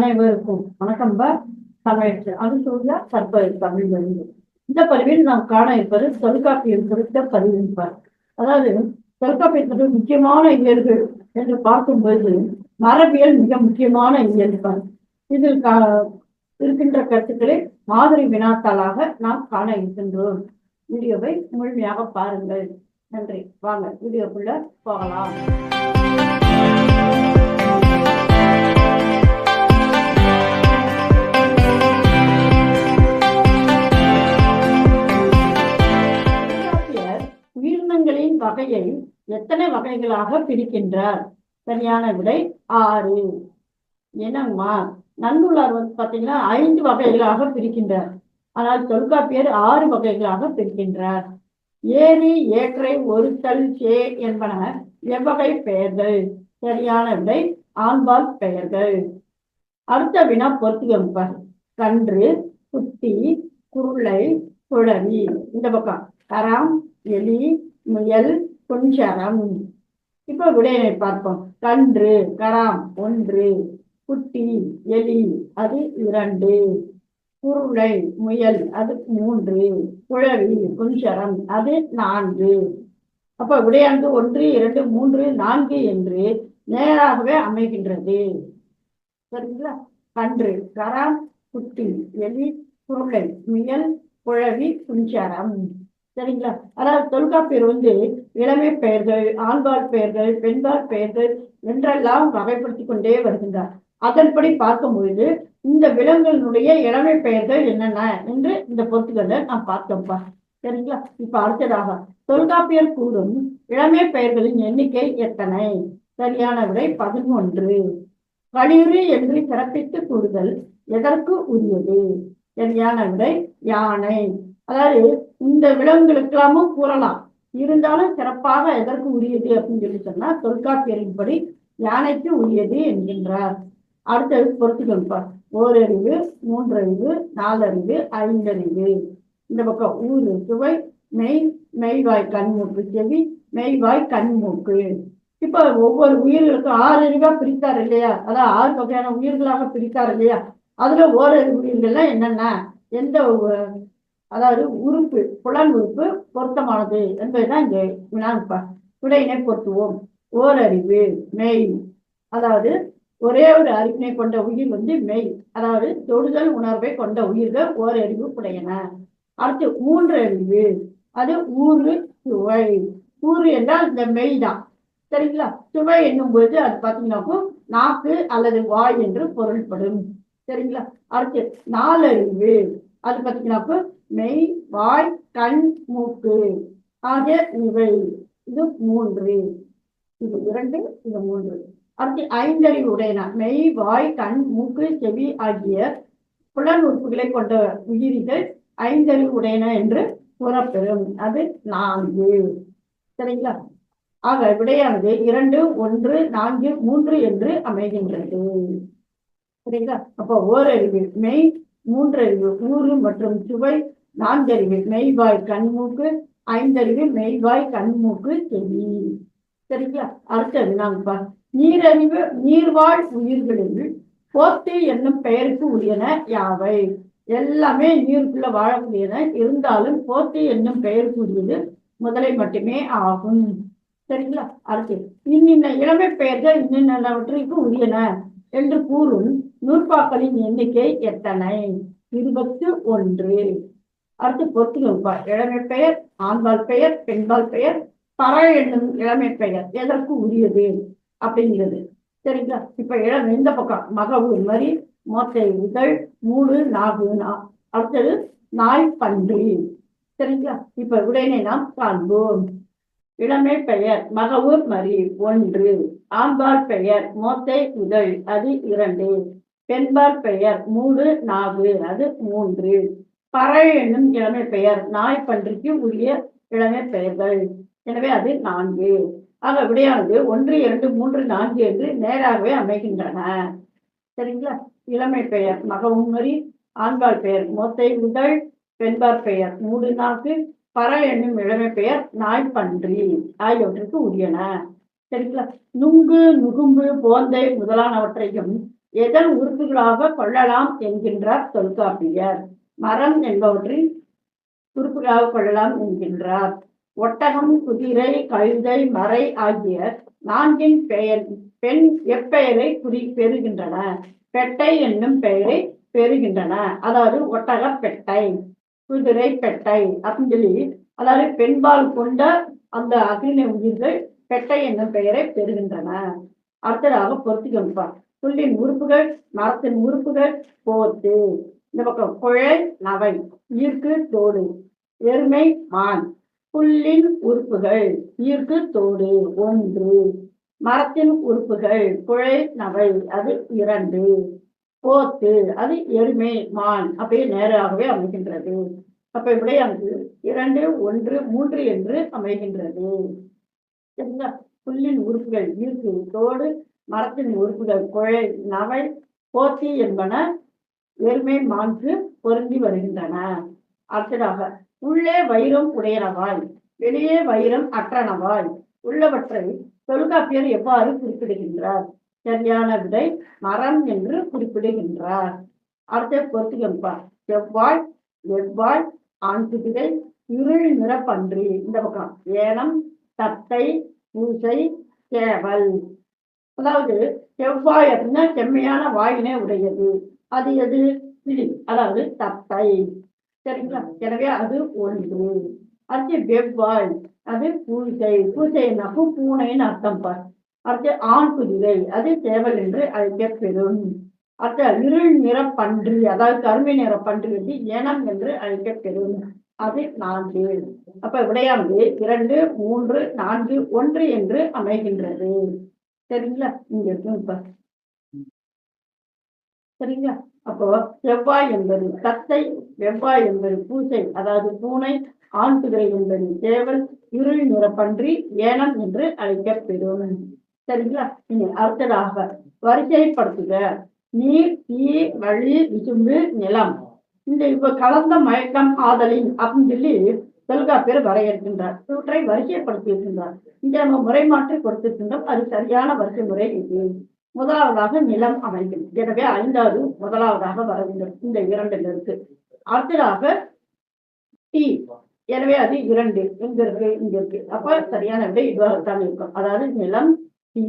அனைவருக்கும் வணக்கம் தமிழ் அது சொல்ல தற்போது தமிழ் வழி இந்த பதிவில் நாம் காண இருப்பது தொல்காப்பியம் குறித்த பதிவின்பார் அதாவது தொல்காப்பியத்திற்கு முக்கியமான இயல்கள் என்று பார்க்கும்போது மரபியல் மிக முக்கியமான இயல்பார் இதில் கா இருக்கின்ற கருத்துக்களை மாதிரி வினாத்தாளாக நாம் காண இருக்கின்றோம். வீடியோவை முழுமையாக பாருங்கள். நன்றி. வாங்க வீடியோக்குள்ள போகலாம். வகையை எத்தனை வகைகளாக பிரிக்கின்றார்? சரியான விடை ஆறு. என்னம்மா? நன்னூலார் வந்து பாத்தீங்கன்னா ஐந்து வகைகளாக பிரிக்கின்றார். ஆனால் தொல்காப்பியர் ஆறு வகைகளாக பிரிக்கின்றார். ஏரி ஏற்றை ஒருத்தல் சே என்பன எவ்வகை பெயர்கள்? சரியான விடை ஆண்பால் பெயர்கள். அடுத்த வினா பொறுத்துகம்ப கன்று குட்டி குருளை குழவி. இந்த பக்கம். கரம் எலி முயல் குஞ்சரம் இப்போ விடையினை பார்ப்போம். கன்று கராம் ஒன்று குட்டி எலி அது இரண்டு. குருளை முயல் அது மூன்று. குழவி குஞ்சரம் அது நான்கு. அப்ப விடையானது ஒன்று இரண்டு மூன்று நான்கு என்று நேராகவே அமைகின்றது. சரிங்களா? கன்று கராம் குட்டி எலி குருளை முயல் குழவி குஞ்சரம். சரிங்களா? அதாவது தொல்காப்பியர் வந்து இளமை பெயர்கள் ஆண்பால் பெயர்கள் பெண்பால் பெயர்கள் என்றெல்லாம் வகைப்படுத்தி கொண்டே வருகின்றார். அதன்படி பார்க்கும்பொழுது இந்த விலங்குகளுடைய இளமை பெயர்கள் என்னென்ன என்று இந்த பொறுத்துக்களை நான் பார்த்தோம்ப்பா சரிங்களா? இப்ப அடுத்ததாக தொல்காப்பியர் கூறும் இளமை பெயர்களின் எண்ணிக்கை எத்தனை? சரியான விடை பதினொன்று. களிறு என்று சிறப்பித்து கூறுதல் எதற்கு உரியது? சரியான விடை யானை. அதாவது இந்த விலங்குகளுக்கெல்லாமும் கூறலாம். இருந்தாலும் சிறப்பாக எதற்கு உரியது அப்படின்னு சொல்லி சொன்னா தொல்காப்பியரின்படி யானைக்கு உரியது என்கின்றார். அடுத்தது பொறுத்துக்கொள்பார் ஓரறிவு மூன்றறிவு நாலறிவு ஐந்தறிவு. இந்த பக்கம் ஊர் சுவை மெய் மெய்வாய் கண்மூக்கு செவி மெய்வாய் கண்மூக்கு. இப்ப ஒவ்வொரு உயிர்களுக்கும் ஆறு அறிவா பிரித்தார் இல்லையா? அதான் ஆறு வகையான உயிர்களாக பிரித்தார் இல்லையா? அதுல ஓரறிவு உயிர்கள்லாம் என்னென்ன? எந்த அதாவது உறுப்பு புலன் உறுப்பு பொருத்தமானது என்பதுதான் இங்கே வினாப்பா விடையினை பொருத்துவோம். ஓரறிவு மெய். அதாவது ஒரே ஒரு அறிவினை கொண்ட உயிர் வந்து மெய். அதாவது தொடுதல் உணர்வை கொண்ட உயிர்கள் ஓரறிவு உடையன அடுத்து மூன்று அறிவு. அது ஊறு சுவை. ஊறு என்றால் இந்த மெய் தான். சரிங்களா? சுவை என்னும் பொழுது அது பார்த்தீங்கன்னாக்கோ நாக்கு அல்லது வாய் என்று பொருள்படும். சரிங்களா? அடுத்து நாலறிவு. அது பார்த்தீங்கன்னாக்கோ மெய் வாய் கண் மூக்கு. ஆகிய இவை. இது மூன்று. இது இரண்டு இது மூன்று. அடுத்து ஐந்தறிவு உடையன. மெய் வாய் கண் மூக்கு செவி ஆகிய புலன் உறுப்புகளை கொண்ட உயிரிகள் ஐந்தறிவு உடையன என்று கூறப்பெறும். அது நான்கு. சரிங்களா? ஆக விடையானது இரண்டு ஒன்று நான்கு மூன்று என்று அமைகின்றது. சரிங்களா? அப்போ ஓரறிவு. மெய் மூன்றறிவு. ஊறு மற்றும் சுவை நான்கறிவு மெய்வாய் கண்மூக்கு ஐந்தறிவு மெய்வாய் கண்மூக்கு செவி சரிங்களா? அடுத்தது நாங்கப்பா நீரறிவு நீர்வாழ் உயிர்களில் போத்து என்னும் பெயருக்கு உரியன யாவை? எல்லாமே நீருக்குள்ள வாழக்கூடியன. இருந்தாலும் போத்து என்னும் பெயருக்கு உரியது முதலை மட்டுமே ஆகும். சரிங்களா? அடுத்து இன்னின்ன இளமை பெயர்கள் இன்னின்னவற்றிற்கு உரியன என்று கூறும் நூற்பாக்களின் எண்ணிக்கை எத்தனை? இருபத்து ஒன்று. அடுத்து பொறுத்துக்கோப்பா இளமை பெயர் ஆண்பால் பெயர் பெண்பால் பெயர் பற என்னும் இளமை பெயர். எதற்கு உரியது அப்படிங்கிறது. சரிங்களா? இப்ப இளம் இந்த பக்கம். மகவு மாதிரி மோட்டை உதழ் மூணு நாகு நா- அடுத்தது நாய் பன்றி. சரிங்களா? இப்ப உடனே நாம் காண்போம். இளமை பெயர் மகவூர் மறி ஒன்று. ஆண்பால் பெயர் மோத்தை உதழ் அது இரண்டு. பெண்பால் பெயர் மூடு நாகு அது மூன்று. பறை என்னும் இளமை பெயர். நாய் பன்றிக்கு உரிய இளமை பெயர்கள். எனவே அது நான்கு. ஆக விடையானது ஒன்று இரண்டு மூன்று நான்கு என்று நேராகவே அமைகின்றன. சரிங்களா? இளமை பெயர் மகவுமரி ஆண்பால் பெயர் மோத்தை உதழ் பெண்பார் பெயர் மூடு நாக்கு பறை என்னும் இளமை பெயர் நாய் பன்றி ஆகியவற்றுக்கு உரியன. சரிங்களா? நுங்கு நுகும்பு போந்தை முதலானவற்றையும் எதன் உறுப்புகளாக கொள்ளலாம் என்கின்றார் தொல்காப்பியர். மரம் என்பவற்றின் உறுப்புகளாக கொள்ளலாம் என்கின்றார். ஒட்டகம் குதிரை கழுதை மறை ஆகிய நான்கின் பெயர் பெண் எப்பெயரை குறி பெறுகின்றன? பெட்டை என்னும் பெயரை பெறுகின்றன. அதாவது ஒட்டக பெட்டை குதிரை பெட்டை அப்படின்னு சொல்லி அதாவது பெண்பால் கொண்ட அந்த அக்னி உயிர்கள் பெட்டை என்னும் பெயரை பெறுகின்றன. அடுத்ததாக பொறுத்துக்கொள்பார் புள்ளின் உறுப்புகள் மரத்தின் உறுப்புகள் போத்து. இந்த பக்கம் குழை நவை ஈர்க்கு தோடு எருமை மான் புல்லின் உறுப்புகள் ஈர்க்கு தோடு ஒன்று மரத்தின் உறுப்புகள் குழை நவை அது இரண்டு போத்து அது எருமை மான் அப்படியே நேராகவே அமைகின்றது. அப்ப விடையானது இரண்டு ஒன்று மூன்று என்று அமைகின்றது. சரிங்களா? புல்லின் உறுப்புகள் ஈர்க்கு தோடு மரத்தின் உறுப்புகள் குழை நவை போத்தி என்பன ஏழ்மை மான்று பொருந்தி வருகின்றன. அடுத்ததாக உள்ளே வைரம் உடையனவாய் வெளியே வைரம் அற்றனவாய் உள்ளவற்றை தொல்காப்பியர் எவ்வாறு குறிப்பிடுகின்றார்? சரியான விடை மரம் என்று குறிப்பிடுகின்றார். அடுத்த பொறுத்துகம்பார் செவ்வாய் எவ்வாய் ஆண் குதிரை இருள் நிறப்பன்றி இந்த பக்கம் ஏனம் தத்தை பூசை சேவல் அதாவது செவ்வாய் அப்படின்னா செம்மையான வாயினை உடையது. அது எது? அதாவது தத்தை. சரிங்களா? எனவே அது ஒன்று. அடுத்து வெவ்வாய். அது பூசை பூசை நகு பூனைன்னு அர்த்தம் பார். அடுத்து ஆண் குதிரை. அது சேவல் என்று அழைக்கப்பெறும். அடுத்த இருள் நிற பன்றி. அதாவது கருமை நிற பன்றி வந்து ஏனம் என்று அழைக்கப்பெறும். அது நான்கு. அப்ப விடையானது இரண்டு மூன்று நான்கு ஒன்று என்று அமைகின்றது. சரிங்களா? இங்க இருக்கும் இப்ப சரிங்களா? அப்போ செவ்வாய் என்பது தத்தை வெவ்வாய் என்பது பூசை அதாவது பூனை ஆண் குதிரை என்பது சேவல் இருள் நிற பன்றி ஏனம் என்று அழைக்கப்பெறும் சரிங்களா? இனி அடுத்ததாக வரிசைப்படுத்துக. நீர் தீ வழி விசும்பு நிலம். இந்த இப்ப கலந்த மயக்கம் ஆதலின் அப்படின்னு சொல்லி தொல்காப்பியர் வரையறுக்கின்றார். இவற்றை வரிசைப்படுத்தியிருக்கின்றார். இங்கே நம்ம முறை மாற்றி கொடுத்திருக்கின்றோம். அது சரியான வரிசை முறை இது. முதலாவதாக நிலம் அமைக்கும் எனவே ஐந்தாவது முதலாவதாக வர வேண்டும். இந்த இரண்டில் இருக்கு. அடுத்ததாக டீ எனவே அது இரண்டு இங்க இருக்கு இங்க இருக்கு. அப்ப சரியான விட இதுவாகத்தான் இருக்கும். அதாவது நிலம் தீ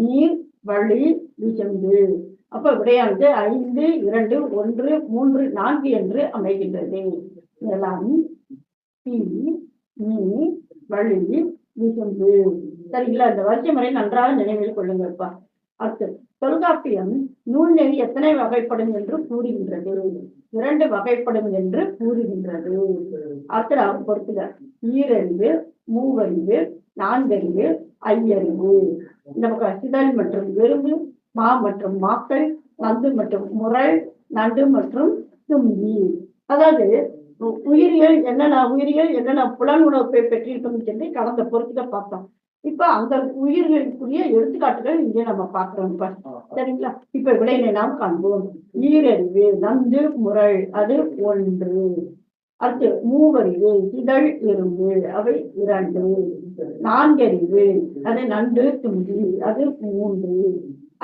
நீர் வழி விசந்து அப்ப விடையானது ஐந்து இரண்டு ஒன்று மூன்று நான்கு என்று அமைகின்றது. நிலம் தீ நீர் வழி விசந்து சரிங்களா? இந்த வரிசை முறை நன்றாக நினைவில் கொள்ளுங்கப்பா அடுத்து தொல்காப்பியம் நூல் நெறி எத்தனை வகைப்படும் என்று கூறுகின்றது. இரண்டு வகைப்படும் என்று கூறுகின்றது. அடுத்ததாக பொறுத்துக. ஈரறிவு மூவறிவு நான்கறிவு ஐயறிவு. இந்த பக்கம் சிதல் மற்றும் எறும்பு மா மற்றும் மாக்கள் நந்து மற்றும் முரல் நண்டு மற்றும் தும்பி. அதாவது உ- உயிரியல் என்னென்ன உயிரியல் என்னென்ன புலன் உணர்வை பெற்றிருக்கும் சொல்லி கடந்த பொறுத்துல பார்த்தோம் இப்ப அந்த உயிர்களுக்குரிய எடுத்துக்காட்டுகள் இங்கே நம்ம பார்க்கிறோம் இப்ப சரிங்களா? இப்ப விடையினை நாம் காண்போம். ஈரறிவு நந்து முரல் அது ஒன்று. அடுத்து மூவறிவு இதழ் எறும்பு அவை இரண்டு. நான்கறிவு அது நண்டு தும்பி அது மூன்று.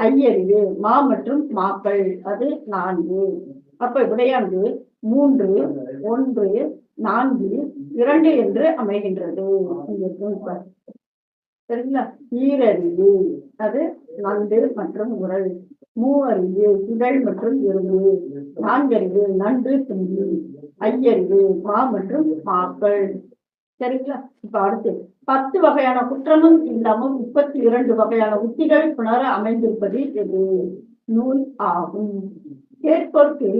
ஐயறிவு மா மற்றும் மாக்கள் அது நான்கு. அப்ப விடையானது மூன்று ஒன்று நான்கு இரண்டு என்று அமைகின்றது. சரிங்களா? ஈரறிவு அது நண்டு மற்றும் உரல். மூவறிவு குடல் மற்றும் எறும்பு. நான்கறிவு நண்டு தும்பி. ஐயறிவு மா மற்றும் மாக்கள் சரிங்களா? இப்ப அடுத்து பத்து வகையான குற்றமும் இல்லாமல் முப்பத்தி இரண்டு வகையான உத்திகள் புணர அமைந்திருப்பது எது? நூல் ஆகும். கேட்போர்க்கு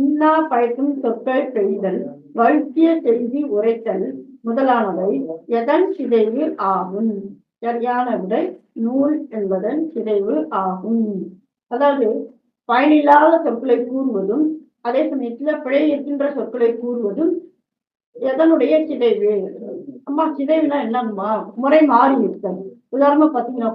உண்ணா பயக்கும் சொற்கள் செய்தல் வைத்திய செய்தி உரைத்தல் முதலானவை எதன் சிதைவு ஆகும்? சரியான விடை நூல் என்பதன் சிதைவு ஆகும். அதாவது பயனில்லாத சொற்களை கூறுவதும் அதே சமயத்துல பிழை இருக்கின்ற சொற்களை கூறுவதும் எதனுடைய சிதைவு? அம்மா சிதைவுனா என்னம்மா? முறை மாறி இருத்தல் உதாரணமா பார்த்தீங்கன்னா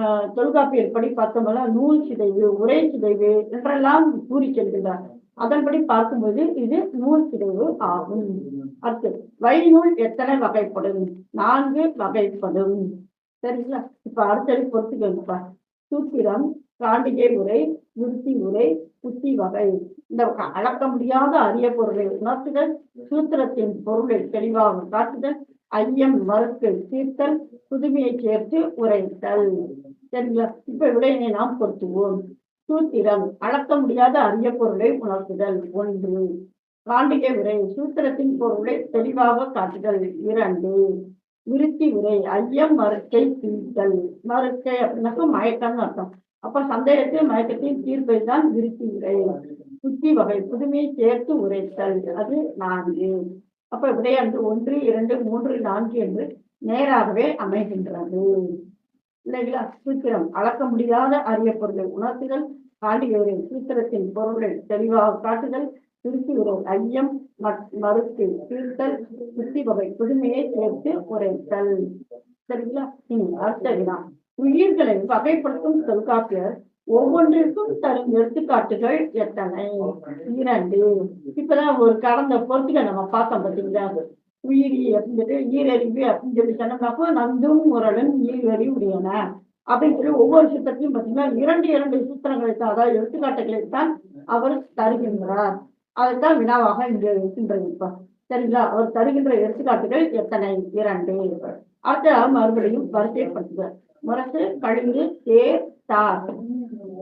ஆஹ், தொல்காப்பியர் படி பார்த்தோம்னா நூல் சிதைவு உரை சிதைவு என்றெல்லாம் கூறி செல்கின்றார். அதன்படி பார்க்கும்போது இது நூல் சிதைவு ஆகும். அடுத்து வைநூல் எத்தனை வகைப்படும்? நான்கு வகைப்படும். சரிங்களா? இப்ப அடுத்தது பொறுத்துக்கோங்கப்பா. சூத்திரம் காண்டிகை உரை விருத்தி உரை புத்தி வகை. இந்த அளக்க முடியாத அரிய பொருளை உணர்த்துதல் சூத்திரத்தின் பொருளை தெளிவாக காட்டுதல் ஐயம் மறுத்து தீர்த்தல் புதுமையை சேர்த்து உரைத்தல். சரிங்களா? இப்ப விடையினை நாம் பொருத்துவோம் சூத்திரம் அளக்க முடியாத அரிய பொருளை உணர்த்துதல். ஒன்று காண்டிகை உரை சூத்திரத்தின் பொருளை தெளிவாக காட்டுதல். இரண்டு விருத்தி உரை ஐயம் மறுக்கை தீர்த்தல். மறுக்கை அப்படின்னாக்கா மயக்கம்னு அர்த்தம். அப்ப சந்தேகத்தையும் மயக்கத்தின் தீர்ப்பை தான் விருத்தி உரை. புத்தி வகை புதுமையை சேர்த்து உரைத்தல். அது நான்கு. அப்ப விடையாண்டு ஒன்று இரண்டு மூன்று நான்கு என்று நேராகவே அமைகின்றது. இல்லைங்களா? சூத்திரம். அளக்க முடியாத அரிய பொருளை உணர்த்துதல் காண்டிகை சூத்திரத்தின் பொருளை தெளிவாக காட்டுதல் திருத்தி உரை. ஐயம் மறுத்து தீர்த்தல் புத்தி வகை புதுமையை சேர்த்து உரைத்தல். சரிங்களா? இனி அடுத்த வினா. உயிர்களை வகைப்படுத்தும் தொல்காப்பியர் ஒவ்வொன்றிற்கும் தரும் எடுத்துக்காட்டுகள் எத்தனை? இரண்டு. இப்பதான் ஒரு கடந்த பொறுத்துக்க நம்ம பார்த்தோம் பார்த்தீங்களா? உயிரி அப்படின்ட்டு ஈரறிவு அப்படின்னு சொல்லி சொன்னோம்னாக்கோ நந்தும் முரளும் ஈரறிவுடையன அப்படின்னு சொல்லி ஒவ்வொரு சித்தத்தையும் பார்த்தீங்கன்னா இரண்டு இரண்டு சூத்திரங்களை தான் அதாவது எடுத்துக்காட்டுகளை தான் அவர் தருகின்றார். அதைத்தான் வினாவாக இங்கு இருக்கின்றது இப்ப. சரிங்களா? அவர் தருகின்ற எடுத்துக்காட்டுகள் எத்தனை? இரண்டு. அடுத்த மறுபடியும் வரிசைப்படுத்துகிறார் முரசு கழிந்து தேர் தார்.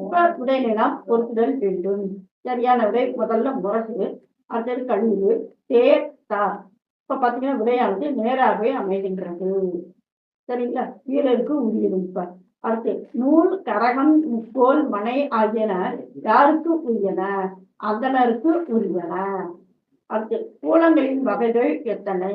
இப்ப விடையினை பொருத்துதல் வேண்டும். சரியான விடை முதல்ல முரசு அடுத்தது கழிந்து தேர் தார். இப்ப பாத்தீங்கன்னா விடையானது நேராகவே அமைகின்றது. சரிங்களா? வீரருக்கு உரியது அடுத்து நூல் கரகம் முக்கோல் மனை ஆகியன யாருக்கு உரியன? அந்தனருக்கு உரியன. அடுத்து கூலங்களின் வகைகள் எத்தனை?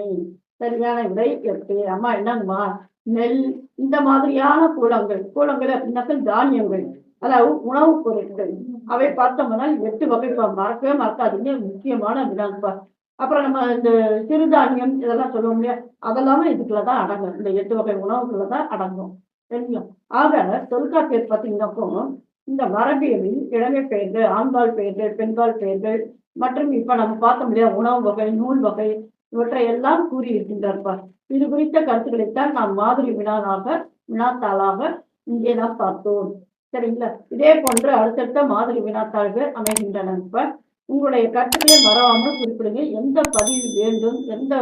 சரியான விடை எட்டு. அம்மா என்னங்கம்மா? நெல் இந்த மாதிரியான கூலங்கள். கூலங்கள் அப்படின்னாக்க தானியங்கள். அதாவது உணவுப் பொருட்கள். அவை பார்த்தோம்னா எட்டு வகை மறக்கவே மறக்காதீங்க. முக்கியமான வினாப்பா அப்புறம் நம்ம இந்த சிறுதானியம் இதெல்லாம் சொல்லுவோம் இல்லையா? அதெல்லாமே இதுக்குள்ள தான் அடங்கும். இந்த எட்டு வகை உணவுக்குள்ள தான் அடங்கும். சரிங்களா? ஆக தொல்காப்பியர் பார்த்தீங்கன்னாக்கும் இந்த மரபியலில் இளமை பெயர்கள் ஆண்பால் பெயர்கள் பெண்பால் பெயர்கள் மற்றும் இப்ப நம்ம பார்த்தோம் இல்லையா? உணவு வகை நூல் வகை இவற்றை எல்லாம் கூறியிருக்கின்றார்ப்பா. இது குறித்த கருத்துக்களைத்தான் நாம் மாதிரி வினாவாக வினாத்தாளாக இங்கே நாம் பார்த்தோம். சரிங்களா? இதே போன்று அடுத்தடுத்த மாதிரி வினாத்தாள்கள் அமைகின்றன. இப்ப உங்களுடைய கருத்துக்களை மறவாமல் குறிப்பிடுங்க எந்த பதிவு வேண்டும்? எந்த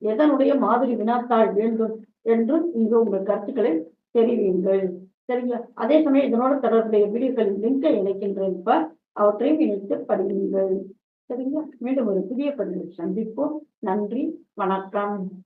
எதனுடைய மாதிரி வினாத்தாள் வேண்டும் என்றும் இங்கு உங்கள் கருத்துக்களை தெரிவியுங்கள். சரிங்களா? அதே சமயம் இதனோட தொடர்புடைய வீடியோக்களின் லிங்கை இணைக்கின்றேன். இப்ப அவற்றையும் இணைத்து படியுங்கள். சரிங்களா? மீண்டும் ஒரு புதிய பதிவில் சந்திப்போம். நன்றி. வணக்கம்.